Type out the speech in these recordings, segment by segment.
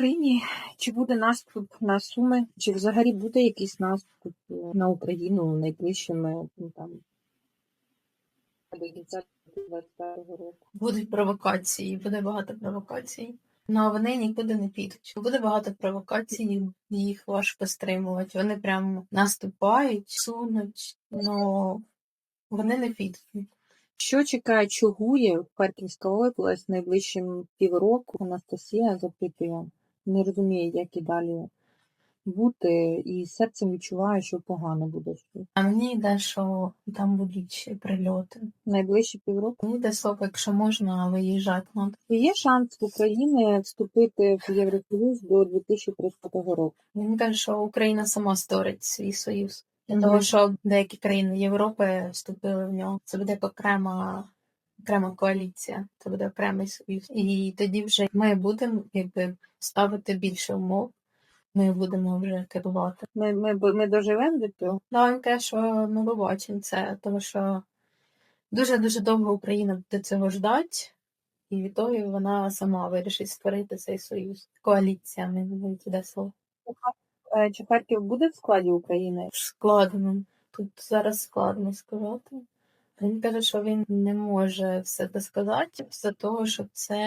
Україні чи буде наступ на Суми, чи взагалі буде якийсь наступ на Україну найближчими ну, там до кінця 2025 року? Будуть провокації, буде багато провокацій. Ну, а вони нікуди не підуть. Буде багато провокацій, їх важко стримувати. Вони прям наступають, сунуть, ну вони не підуть. Що чекає Чугує Харківська область найближчим півроку? Анастасія запитує, не розуміє, як і далі бути, і серцем відчуває, що погано буде. А мені йде, що там будуть ще прильоти. Найближчі півроку. Мені йде слово, якщо можна, виїжджати надо. Чи Є шанс в Україні вступити в Євросоюз до 2030 року? Він каже, що Україна сама створить свій союз. Для Мгм. того, щоб деякі країни Європи вступили в нього. Це буде окрема, окрема коаліція, це буде окремий союз. І тоді вже ми будемо якби ставити більше умов. Ми будемо вже керувати. Ми, ми, ми доживемо до цього? Да, він каже, що ми побачимо це, тому що дуже-дуже довго Україна буде цього ждати, і відтоді вона сама вирішить створити цей союз. Коаліція, не буде слово. Е, Чи Харків буде в складі України? складно. Тут зараз складно сказати. Він каже, що він не може все це сказати, з того, щоб це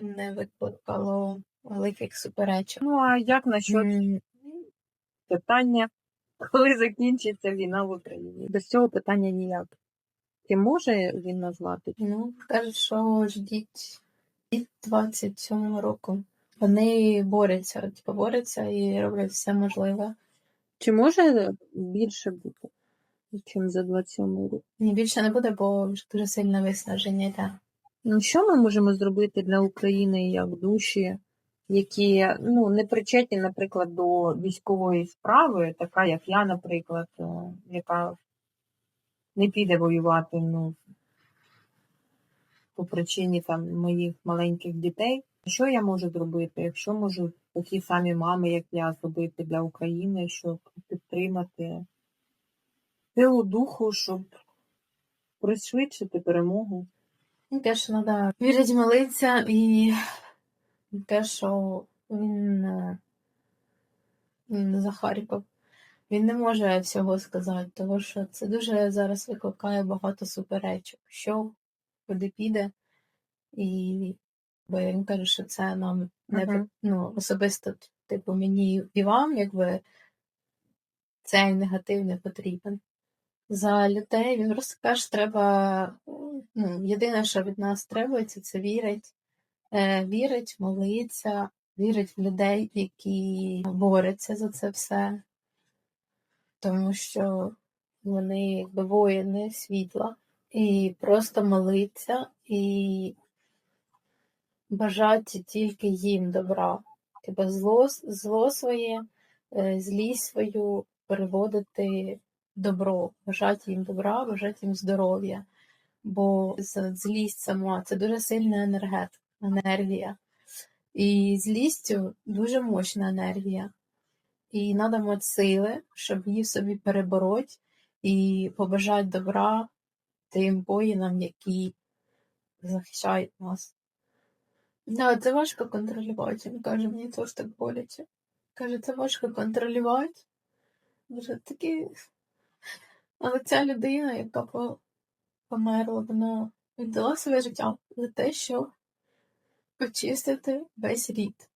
не викликало великих суперечок. Ну а як насчет М, питання, коли закінчиться війна в Україні? Без цього питання ніяк. Чи може він назвати? Ну, каже, що ждіть від 27 року. Вони борються, типу, борються і роблять все можливе. Чи може більше бути, ніж за 27 рік? Ні, більше не буде, бо вже дуже сильне виснаження йде. Ну, що ми можемо зробити для України як душі, які ну, не причетні, наприклад, до військової справи, така як я, наприклад, е, яка не піде воювати ну, по причині там, моїх маленьких дітей. Що я можу зробити, якщо можу такі самі мами, як я, зробити для України, щоб підтримати силу духу, щоб пришвидшити перемогу? Ну, те, що треба вірити, молитися і те, що він, е, він за Харків. Він не може всього сказати, тому що це дуже зараз викликає багато суперечок. Що, куди піде, і бо він каже, що це нам не Мгм. ну, особисто, типу, мені і вам, якби цей негатив не потрібен. За людей він просто каже, треба ну, єдине, що від нас требується, це вірить, е, вірить, молиться, вірить в людей, які борються за це все, тому що вони якби воїни світла, і просто молиться і бажати тільки їм добра. Типу зло, зло своє, е, злість свою переводити добро, бажати їм добра, бажати їм здоров'я. Бо злість сама це дуже сильна енергет, енергія. І злістю дуже мощна енергія. І треба мати сили, щоб її собі перебороть і побажати добра тим воїнам, які захищають нас. Да, це важко контролювати. Він каже, мені теж так боляче. Каже, це важко контролювати. Дуже такі. Але ця людина, яка померла, вона віддала своє життя за те, щоб очистити весь рід.